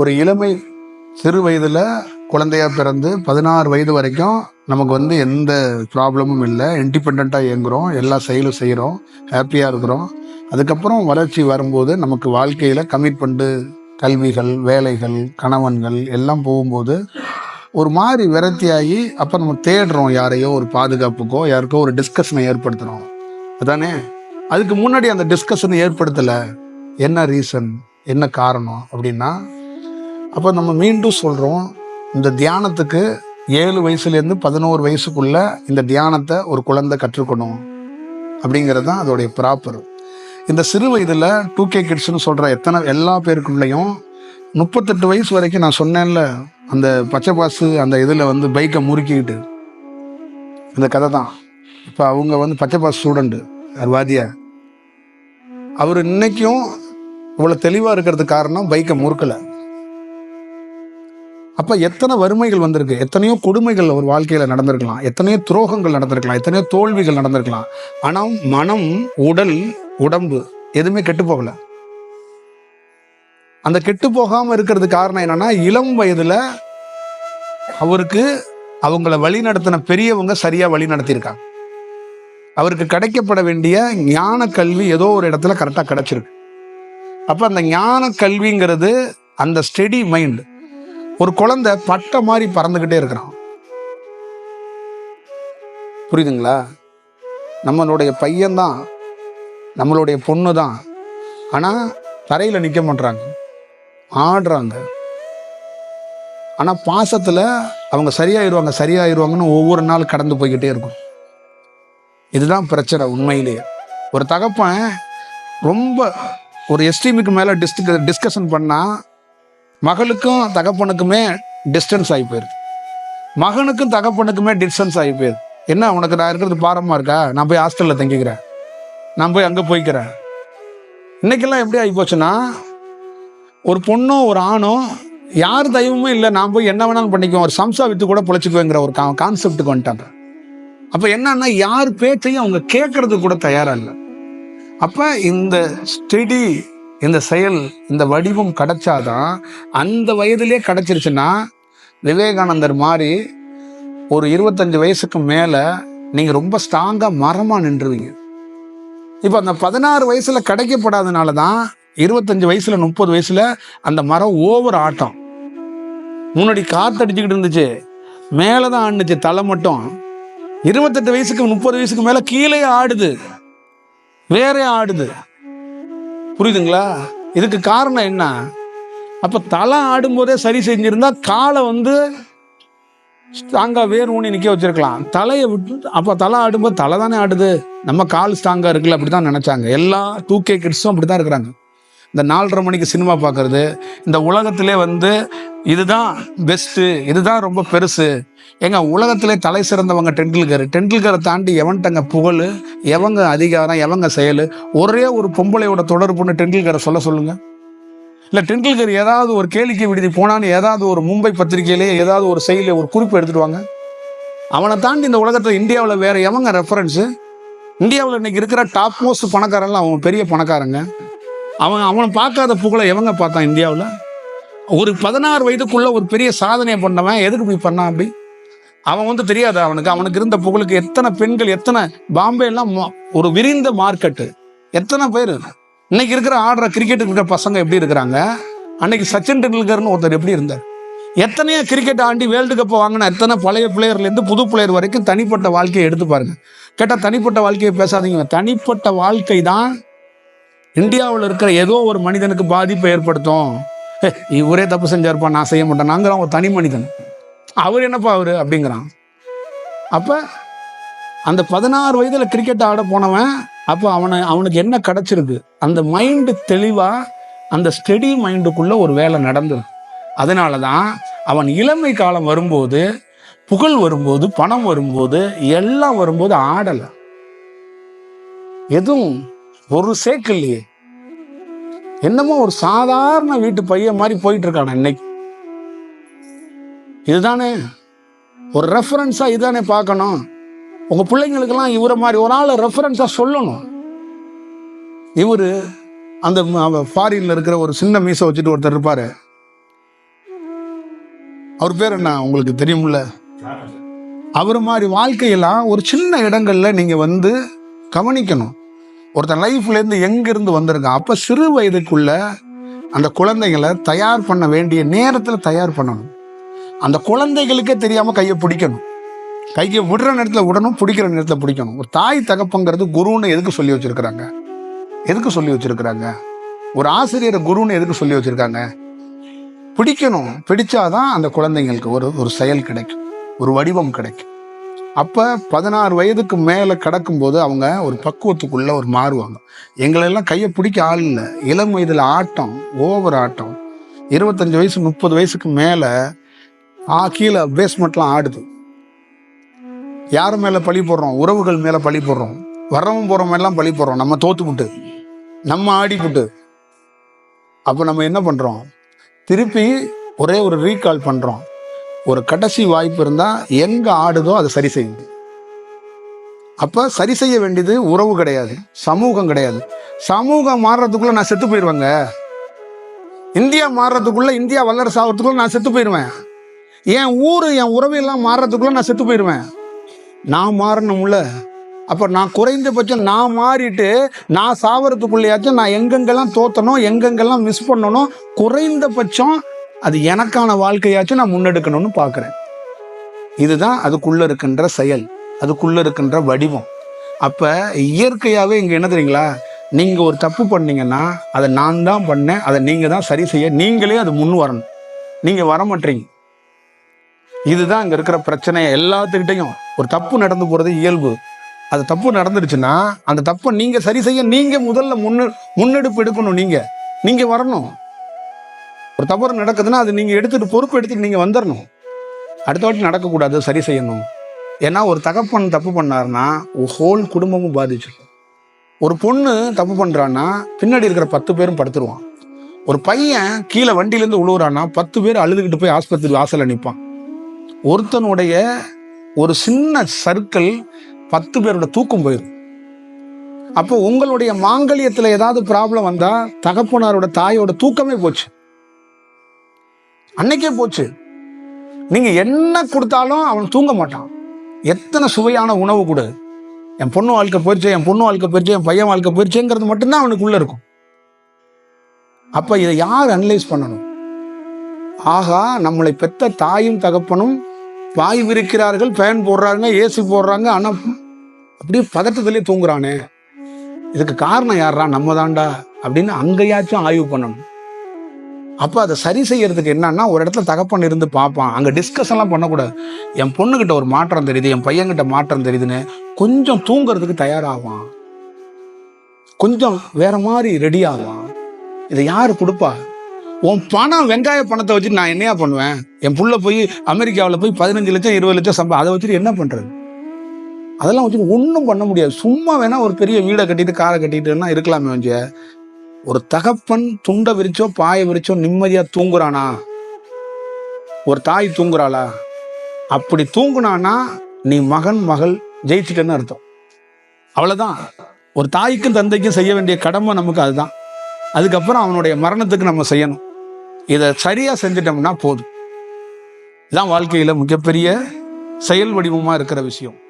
ஒரு இளமை சிறு வயதில் குழந்தையாக பிறந்து பதினாறு வயது வரைக்கும் நமக்கு வந்து எந்த ப்ராப்ளமும் இல்லை. இண்டிபெண்ட்டாக இயங்குகிறோம் எல்லா செயலும் செய்கிறோம் ஹாப்பியாக இருக்கிறோம். அதுக்கப்புறம் வளர்ச்சி வரும்போது நமக்கு வாழ்க்கையில் கமிட்மெண்ட்டு கல்விகள் வேலைகள் கணவன்கள் எல்லாம் போகும்போது ஒரு மாதிரி விரத்தியாகி அப்போ நம்ம தேடுறோம் யாரையோ ஒரு பாதுகாப்புக்கோ யாருக்கோ ஒரு டிஸ்கஷனை ஏற்படுத்துகிறோம் அதானே? அதுக்கு முன்னாடி அந்த டிஸ்கஷனை ஏற்படுத்தலை. என்ன ரீசன் என்ன காரணம்? அப்படின்னா அப்போ நம்ம மீண்டும் சொல்கிறோம் இந்த தியானத்துக்கு ஏழு வயசுலேருந்து பதினோரு வயசுக்குள்ள இந்த தியானத்தை ஒரு குழந்தை கற்றுக்கணும் அப்படிங்கிறது தான் அதோடைய ப்ராப்பர் இந்த சிறு வயதில் டூ கே கிட்ஸ்னு சொல்கிற எத்தனை எல்லா பேருக்குள்ளேயும் முப்பத்தெட்டு வயசு வரைக்கும் நான் சொன்னேன்ல அந்த பச்சை பாசு அந்த இதில் வந்து பைக்கை முறுக்கிக்கிட்டு. இந்த கதை தான் இப்போ அவங்க வந்து பச்சை பாஸ் ஸ்டூடெண்ட்டு வாதியா அவர் இன்றைக்கும் இவ்வளோ தெளிவாக இருக்கிறதுக்கு காரணம் பைக்கை முறுக்கலை. அப்போ எத்தனை வறுமைகள் வந்திருக்கு? எத்தனையோ கொடுமைகள் ஒரு வாழ்க்கையில் நடந்திருக்கலாம். எத்தனையோ துரோகங்கள் நடந்திருக்கலாம். எத்தனையோ தோல்விகள் நடந்திருக்கலாம். ஆனால் மனம் உடல் உடம்பு எதுவுமே கெட்டு போகல. அந்த கெட்டு போகாமல் இருக்கிறதுக்கு காரணம் என்னன்னா இளம் வயதில் அவருக்கு அவங்கள வழி நடத்தின பெரியவங்க சரியாக வழி நடத்தியிருக்காங்க. அவருக்கு கிடைக்கப்பட வேண்டிய ஞான கல்வி ஏதோ ஒரு இடத்துல கரெக்டாக கிடச்சிருக்கு. அப்போ அந்த ஞான கல்விங்கிறது அந்த ஸ்டெடி மைண்ட் ஒரு குழந்தை பட்டை மாதிரி பறந்துக்கிட்டே இருக்கிறான். புரியுதுங்களா? நம்மளுடைய பையன்தான் நம்மளுடைய பொண்ணு தான் ஆனால் தரையில் நிற்க மாட்றாங்க. ஆடுறாங்க. ஆனால் பாசத்தில் அவங்க சரியாயிடுவாங்க சரியாயிருவாங்கன்னு ஒவ்வொரு நாள் கடந்து போய்கிட்டே இருக்கும். இதுதான் பிரச்சனை உண்மையிலேயே ஒரு தகப்பன் ரொம்ப ஒரு எஸ்டிமுக்கு மேலே டிஸ்க டிஸ்கஷன் பண்ணால் மகளுக்கும் தகப்பனுக்குமே டிஸ்டன்ஸ் ஆகி போயிருது மகனுக்கும் தகப்பனுக்குமே டிஸ்டன்ஸ் ஆகி போயிருது என்ன உனக்கு நான் இருக்கிறது பாரமாக இருக்கா? நான் போய் ஹாஸ்டலில் தங்கிக்கிறேன். நான் போய் அங்கே போய்க்கிறேன். இன்றைக்கெல்லாம் எப்படி ஆகி போச்சுன்னா ஒரு பொண்ணும் ஒரு ஆணும் யார் தெய்வமும் இல்லை. நான் போய் என்ன வேணாலும் பண்ணிக்குவோம் ஒரு சம்சா வித்து கூட பொழைச்சிக்குவேங்கிற ஒரு கான்செப்ட்டுக்கு வந்துட்டாங்க. அப்போ என்னன்னா யார் பேச்சையும் அவங்க கேட்கறதுக்கு கூட தயாராக இல்லை. அப்போ இந்த ஸ்டெடி இந்த செயல் இந்த வடிவம் கிடைச்சாதான் அந்த வயதிலே கிடச்சிருச்சுன்னா விவேகானந்தர் மாதிரி ஒரு இருபத்தஞ்சு வயசுக்கு மேலே நீங்கள் ரொம்ப ஸ்ட்ராங்காக மரமாக நின்றுவீங்க. இப்போ அந்த பதினாறு வயசில் கிடைக்கப்படாதனால தான் இருபத்தஞ்சி வயசில் முப்பது வயசில் அந்த மரம் ஓவர் ஆட்டம். முன்னாடி காத்தடிச்சுக்கிட்டு இருந்துச்சு. மேலே தான் ஆடுனுச்சு தலை மட்டும். இருபத்தெட்டு வயசுக்கு முப்பது வயசுக்கு மேலே கீழே ஆடுது. வேறே ஆடுது. புரியுதுங்களா? இதுக்கு காரணம் என்ன? அப்போ தலை ஆடும்போதே சரி செஞ்சிருந்தா காலை வந்து ஸ்ட்ராங்காக வேர் ஊனி நிற்க வச்சிருக்கலாம். தலையை விட்டு அப்போ தலை ஆடும்போது தலை தானே ஆடுது. நம்ம கால் ஸ்ட்ராங்காக இருக்குல்ல அப்படி தான் நினச்சாங்க. எல்லா டூ கே கிட்ஸும் அப்படி தான் இருக்கிறாங்க. இந்த நாலரை மணிக்கு சினிமா பார்க்கறது இந்த உலகத்திலே வந்து இதுதான் பெஸ்ட்டு இதுதான் ரொம்ப பெருசு. ஏங்க உலகத்திலே தலை சிறந்தவங்க டெண்டுல்கர். டெண்டுல்கரை தாண்டி எவன்ட்டங்க புகழ்? எவங்க அதிகாரம் எவங்க செயல்? ஒரே ஒரு பொம்பளையோட தொடர்புன்னு டெண்டுல்கரை சொல்ல சொல்லுங்க. இல்லை டெண்டுல்கர் ஏதாவது ஒரு கேளிக்கை விடுதி போனான்னு ஏதாவது ஒரு மும்பை பத்திரிகையிலே ஏதாவது ஒரு செயலில் ஒரு குறிப்பு எடுத்துட்டு வாங்க அவனை தாண்டி இந்த உலகத்தில் இந்தியாவில் வேற எவங்க ரெஃபரன்ஸு இந்தியாவில் இன்னைக்கு இருக்கிற டாப் மோஸ்ட் பணக்காரன்லாம் அவன் பெரிய பணக்காரங்க. அவன் அவனை பார்க்காத புகழை எவங்க பார்த்தான் இந்தியாவில்? ஒரு பதினாறு வயதுக்குள்ள ஒரு பெரிய சாதனையை பண்ணவன் எதுக்கு போய் பண்ணான் அப்படி? அவன் வந்து தெரியாது அவனுக்கு. அவனுக்கு இருந்த புகழுக்கு எத்தனை பெண்கள் எத்தனை பாம்பே எல்லாம் ஒரு விரிந்த மார்க்கெட்டு. எத்தனை பேர்? இன்னைக்கு இருக்கிற ஆடுற கிரிக்கெட்டுக்கு இருக்கிற பசங்க எப்படி இருக்கிறாங்க? அன்னைக்கு சச்சின் டெண்டுல்கர்னு ஒருத்தர் எப்படி இருந்தார்? எத்தனையோ கிரிக்கெட் ஆண்டி வேர்ல்டு கப் வாங்கின எத்தனை பழைய பிளேயர்லேருந்து புது பிளேயர் வரைக்கும் தனிப்பட்ட வாழ்க்கையை எடுத்து பாருங்க. கேட்டால் தனிப்பட்ட வாழ்க்கையை பேசாதீங்க. தனிப்பட்ட வாழ்க்கை தான் இந்தியாவில் இருக்கிற ஏதோ ஒரு மனிதனுக்கு பாதிப்பை ஏற்படுத்தும். இவரே தப்பு செஞ்சார்ப்பா நான் செய்ய மாட்டேன். நாங்கிறான் ஒரு தனி மனிதன். அவர் என்னப்பா அவர் அப்படிங்கிறான். அப்போ அந்த பதினாறு வயதில் கிரிக்கெட் ஆட போனவன் அப்போ அவனை அவனுக்கு என்ன கிடச்சிருக்கு? அந்த மைண்டு தெளிவாக அந்த ஸ்டெடி மைண்டுக்குள்ளே ஒரு வேலை நடந்தது. அதனால தான் அவன் இளமை காலம் வரும்போது புகழ் வரும்போது பணம் வரும்போது எல்லாம் வரும்போது ஆடலை. எதுவும் ஒரு சேக்கு இல்லையே என்னமோ ஒரு சாதாரண வீட்டு பையன் மாதிரி போயிட்டு இருக்கான இன்னைக்கு. இதுதானே? ஒரு ரெஃபரன்ஸா இதுதானே பார்க்கணும். உங்க பிள்ளைங்களுக்கெல்லாம் இவரை மாதிரி ஒரு ஆளை ரெஃபரன்ஸா சொல்லணும். இவரு அந்த ஃபாரின்ல இருக்கிற ஒரு சின்ன மீசை வச்சுட்டு ஒருத்தர் இருப்பாரு. அவர் பேர் என்ன உங்களுக்கு தெரியும்ல? அவர் மாதிரி வாழ்க்கையெல்லாம் ஒரு சின்ன இடங்கள்ல நீங்க வந்து கவனிக்கணும். ஒருத்தன் லைஃப்லேருந்து எங்கேருந்து வந்திருக்கான்? அப்போ சிறு வயதுக்குள்ள அந்த குழந்தைங்களை தயார் பண்ண வேண்டிய நேரத்தில் தயார் பண்ணணும். அந்த குழந்தைகளுக்கே தெரியாமல் கையை பிடிக்கணும். கையை விடுற நேரத்தில் விடணும் பிடிக்கிற நேரத்தில் பிடிக்கணும். ஒரு தாய் தகப்பங்கிறது குருன்னு எதுக்கு சொல்லி வச்சிருக்கிறாங்க? எதுக்கு சொல்லி வச்சுருக்குறாங்க? ஒரு ஆசிரியரை குருன்னு எதுக்கு சொல்லி வச்சுருக்காங்க? பிடிக்கணும். பிடிச்சாதான் அந்த குழந்தைங்களுக்கு ஒரு ஒரு செயல் கிடைக்கும். ஒரு வடிவம் கிடைக்கும். அப்போ பதினாறு வயதுக்கு மேலே கடக்கும்போது அவங்க ஒரு பக்குவத்துக்குள்ளே ஒரு மாறுவாங்க. எங்களெல்லாம் கையை பிடிக்க ஆள் இல்லை. இளம் வயதில் ஆட்டம் ஓவர் ஆட்டம். இருபத்தஞ்சி வயசு முப்பது வயசுக்கு மேலே ஆ கீழே பேஸ்மெண்ட்லாம் ஆடுது. யார் மேலே பழி போடுறோம்? உறவுகள் மேலே பழி போடுறோம். வரவும் போறவன் எல்லாம் பழி போடுறோம். நம்ம தோத்துப்புட்டு நம்ம ஆடிப்புட்டு அப்போ நம்ம என்ன பண்ணுறோம் திருப்பி ஒரே ஒரு ரீகால் பண்ணுறோம் ஒரு கடைசி வாய்ப்பு இருந்தால் எங்கே ஆடுதோ அதை சரி செய்யுது. அப்போ சரி செய்ய வேண்டியது உறவு கிடையாது சமூகம் கிடையாது. சமூகம் மாறுறதுக்குள்ள நான் செத்து போயிடுவேங்க. இந்தியா மாறுறதுக்குள்ள இந்தியா வல்லரசு ஆகிறதுக்குள்ள நான் செத்து போயிடுவேன். என் ஊர் என் உறவையெல்லாம் எல்லாம் மாறுறதுக்குள்ள நான் செத்து போயிடுவேன். நான் மாறணும்ல? அப்போ நான் குறைந்தபட்சம் நான் மாறிட்டு நான் சாவறதுக்குள்ளேயாச்சும் நான் எங்கெங்கெல்லாம் தோத்தணும் எங்கெங்கெல்லாம் மிஸ் பண்ணணும் குறைந்தபட்சம் அது எனக்கான வாழ்க்கையாச்சும் நான் முன்னெடுக்கணும்னு பார்க்குறேன். இதுதான் அதுக்குள்ள இருக்கின்ற செயல் அதுக்குள்ள இருக்கின்ற வடிவம். அப்ப இயற்கையாகவே இங்க என்ன தெரியுங்களா? நீங்க ஒரு தப்பு பண்ணீங்கன்னா அதை நான் தான் பண்ணேன் அதை நீங்க தான் சரி செய்ய நீங்களே அது முன் வரணும். நீங்க வர மாட்டீங்க. இதுதான் இங்க இருக்கிற பிரச்சனை எல்லாத்துக்கிட்டையும். ஒரு தப்பு நடந்து போறது இயல்பு. அது தப்பு நடந்துருச்சுன்னா அந்த தப்பை நீங்க சரி செய்ய நீங்க முதல்ல முன்னு முன்னெடுப்பு எடுக்கணும் நீங்க. நீங்க வரணும். ஒரு தவறு நடக்குதுன்னா அது நீங்கள் எடுத்துகிட்டு பொறுப்பு எடுத்துட்டு நீங்கள் வந்துடணும் அடுத்த வாட்டி நடக்கக்கூடாது சரி செய்யணும். ஏன்னா ஒரு தகப்பன் தப்பு பண்ணார்னா ஹோல் குடும்பமும் பாதிச்சிடும். ஒரு பொண்ணு தப்பு பண்ணுறான்னா பின்னாடி இருக்கிற பத்து பேரும் படுத்துருவான். ஒரு பையன் கீழே வண்டியிலேருந்து உழுவுறான்னா பத்து பேர் அழுதுகிட்டு போய் ஆஸ்பத்திரி வாசலில் நிற்பான் ஒருத்தனுடைய ஒரு சின்ன சர்க்கிள் பத்து பேரோட தூக்கம் போயிடும் அப்போ உங்களுடைய மாங்கல்யத்தில் ஏதாவது ப்ராப்ளம் வந்தால் தகப்பனாரோட தாயோட தூக்கமே போச்சு. அன்னைக்கே போச்சு. நீங்க என்ன கொடுத்தாலும் அவன் தூங்க மாட்டான். எத்தனை சுவையான உணவு கொடு. என் பொண்ணு வாழ்க்கை போயிடுச்சு என் பொண்ணு வாழ்க்கை போயிடுச்சு என் பையன் வாழ்க்கை போயிடுச்சுங்கிறது மட்டும்தான் அவனுக்குள்ள இருக்கும். அப்ப இதை யார் அனலைஸ் பண்ணணும்? ஆகா நம்மளை பெத்த தாயும் தகப்பனும் வாய் விரிக்கிறார்கள் ஃபேன் போடுறாங்க ஏசி போடுறாங்க ஆனா அப்படியே பதட்டத்திலே தூங்குறானே. இதுக்கு காரணம் யாரா நம்ம தாண்டா அப்படின்னு அங்கேயாச்சும் ஆய்வு பண்ணணும். அப்போ அதை சரி செய்யறதுக்கு என்னன்னா ஒரு இடத்துல தகப்பன் இருந்து பார்ப்பான். அங்கே டிஸ்கஷன்லாம் பண்ணக்கூடாது. என் பொண்ணுக்கிட்ட ஒரு மாற்றம் தெரியுது என் பையன்கிட்ட மாற்றம் தெரியுதுன்னு கொஞ்சம் தூங்குறதுக்கு தயாராகும் கொஞ்சம் வேற மாதிரி ரெடி ஆவான். இதை யார் கொடுப்பா? உன் பணம் வெங்காய பணத்தை வச்சுட்டு நான் என்னையா பண்ணுவேன்? என் புள்ள போய் அமெரிக்காவில் போய் பதினஞ்சு லட்சம் இருபது லட்சம் சம்பா அதை வச்சுட்டு என்ன பண்ணுறது அதெல்லாம் வச்சுட்டு ஒன்றும் பண்ண முடியாது. சும்மா வேணால் ஒரு பெரிய வீடை கட்டிட்டு காரை கட்டிட்டுன்னா இருக்கலாமே வஞ்ச ஒரு தகப்பன் துண்டை விரிச்சோ பாயை விரிச்சோ நிம்மதியா தூங்குறானா? ஒரு தாய் தூங்குறாளா? அப்படி தூங்குனானா நீ மகன் மகள் ஜெயிச்சிட்டன்னு அர்த்தம். அவ்வளவுதான். ஒரு தாய்க்கும் தந்தைக்கும் செய்ய வேண்டிய கடமை நமக்கு அதுதான். அதுக்கப்புறம் அவனுடைய மரணத்துக்கு நம்ம செய்யணும். இதை சரியா செஞ்சிட்டோம்னா போதும். இதுதான் வாழ்க்கையில மிகப்பெரிய செயல் வடிவமா இருக்கிற விஷயம்.